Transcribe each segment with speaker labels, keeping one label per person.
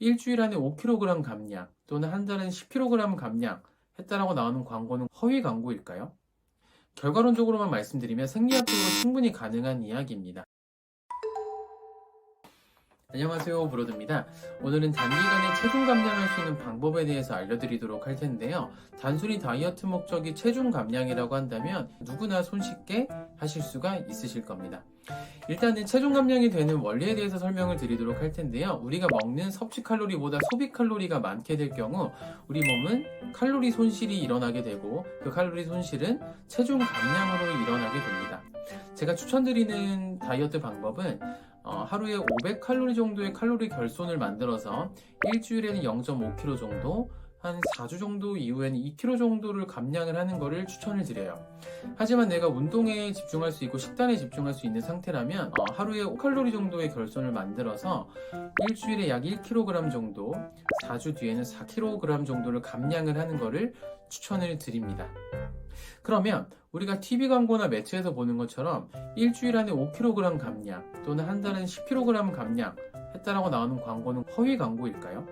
Speaker 1: 일주일 안에 5kg 감량 또는 한 달은 10kg 감량 했다라고 나오는 광고는 허위 광고일까요? 결과론적으로만 말씀드리면 생리학적으로 충분히 가능한 이야기입니다. 안녕하세요 브로드입니다. 오늘은 단기간에 체중 감량할 수 있는 방법에 대해서 알려드리도록 할 텐데요. 단순히 다이어트 목적이 체중 감량이라고 한다면 누구나 손쉽게 하실 수가 있으실 겁니다. 일단은 체중 감량이 되는 원리에 대해서 설명을 드리도록 할 텐데요. 우리가 먹는 섭취 칼로리보다 소비 칼로리가 많게 될 경우 우리 몸은 칼로리 손실이 일어나게 되고 그 칼로리 손실은 체중 감량으로 일어나게 됩니다. 제가 추천드리는 다이어트 방법은 어, 하루에 500칼로리 정도의 칼로리 결손을 만들어서 일주일에는 0.5kg 정도, 한 4주 정도 이후에는 2kg 정도를 감량을 하는 것을 추천을 드려요. 하지만 내가 운동에 집중할 수 있고 식단에 집중할 수 있는 상태라면 어, 하루에 5칼로리 정도의 결손을 만들어서 일주일에 약 1kg 정도, 4주 뒤에는 4kg 정도를 감량을 하는 것을 추천을 드립니다. 그러면 우리가 TV 광고나 매체에서 보는 것처럼 일주일 안에 5kg 감량 또는 한 달은 10kg 감량 했다라고 나오는 광고는 허위 광고일까요?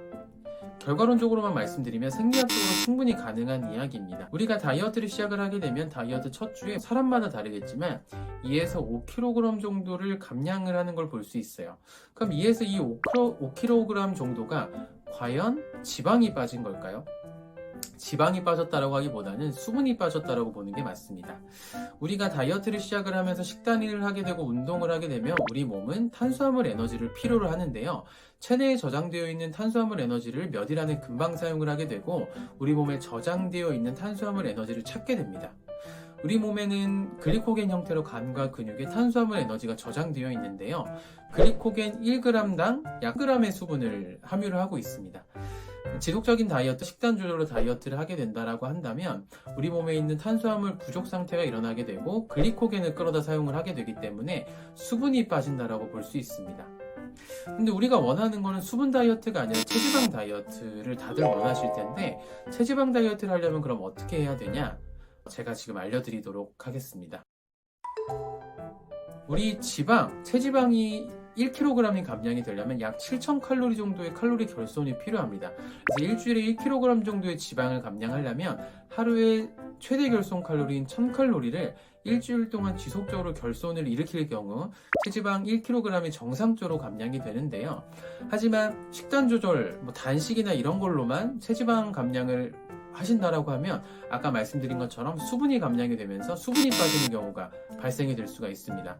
Speaker 1: 결과론적으로만 말씀드리면 생리학적으로 충분히 가능한 이야기입니다. 우리가 다이어트를 시작을 하게 되면 다이어트 첫 주에 사람마다 다르겠지만 2에서 5kg 정도를 감량을 하는 걸 볼 수 있어요. 그럼 2에서 이 5kg 정도가 과연 지방이 빠진 걸까요? 지방이 빠졌다라고 하기보다는 수분이 빠졌다라고 보는 게 맞습니다. 우리가 다이어트를 시작을 하면서 식단을 하게 되고 운동을 하게 되면 우리 몸은 탄수화물 에너지를 필요로 하는데요. 체내에 저장되어 있는 탄수화물 에너지를 몇일 안에 금방 사용을 하게 되고 우리 몸에 저장되어 있는 탄수화물 에너지를 찾게 됩니다. 우리 몸에는 글리코겐 형태로 간과 근육에 탄수화물 에너지가 저장되어 있는데요. 글리코겐 1g당 약 1g의 수분을 함유를 하고 있습니다. 지속적인 다이어트, 식단 조절로 다이어트를 하게 된다라고 한다면 우리 몸에 있는 탄수화물 부족 상태가 일어나게 되고 글리코겐을 끌어다 사용을 하게 되기 때문에 수분이 빠진다라고 볼 수 있습니다. 근데 우리가 원하는 거는 수분 다이어트가 아니라 체지방 다이어트를 다들 원하실 텐데 체지방 다이어트를 하려면 그럼 어떻게 해야 되냐? 제가 지금 알려드리도록 하겠습니다. 우리 지방, 체지방이 1kg이 감량이 되려면 약 7,000칼로리 정도의 칼로리 결손이 필요합니다. 그래서 일주일에 1kg 정도의 지방을 감량하려면 하루에 최대 결손 칼로리인 1000칼로리를 일주일 동안 지속적으로 결손을 일으킬 경우 체지방 1kg이 정상적으로 감량이 되는데요. 하지만 식단 조절, 뭐 단식이나 이런 걸로만 체지방 감량을 하신다라고 하면 아까 말씀드린 것처럼 수분이 감량이 되면서 수분이 빠지는 경우가 발생이 될 수가 있습니다.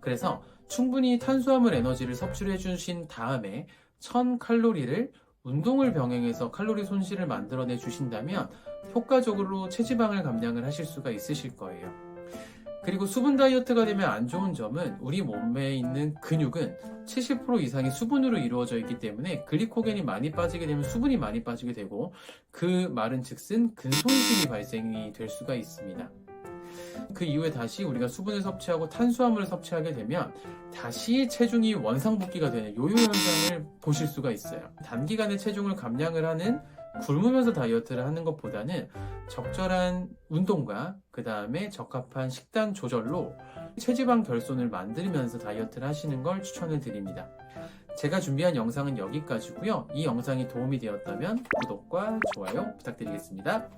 Speaker 1: 그래서 충분히 탄수화물 에너지를 섭취를 해주신 다음에 1000칼로리를 운동을 병행해서 칼로리 손실을 만들어내 주신다면 효과적으로 체지방을 감량을 하실 수가 있으실 거예요. 그리고 수분 다이어트가 되면 안 좋은 점은 우리 몸에 있는 근육은 70% 이상이 수분으로 이루어져 있기 때문에 글리코겐이 많이 빠지게 되면 수분이 많이 빠지게 되고 그 말은 즉슨 근손실이 발생이 될 수가 있습니다. 그 이후에 다시 우리가 수분을 섭취하고 탄수화물을 섭취하게 되면 다시 체중이 원상복귀가 되는 요요 현상을 보실 수가 있어요. 단기간에 체중을 감량을 하는 굶으면서 다이어트를 하는 것보다는 적절한 운동과 그 다음에 적합한 식단 조절로 체지방 결손을 만들면서 다이어트를 하시는 걸 추천을 드립니다. 제가 준비한 영상은 여기까지고요. 이 영상이 도움이 되었다면 구독과 좋아요 부탁드리겠습니다.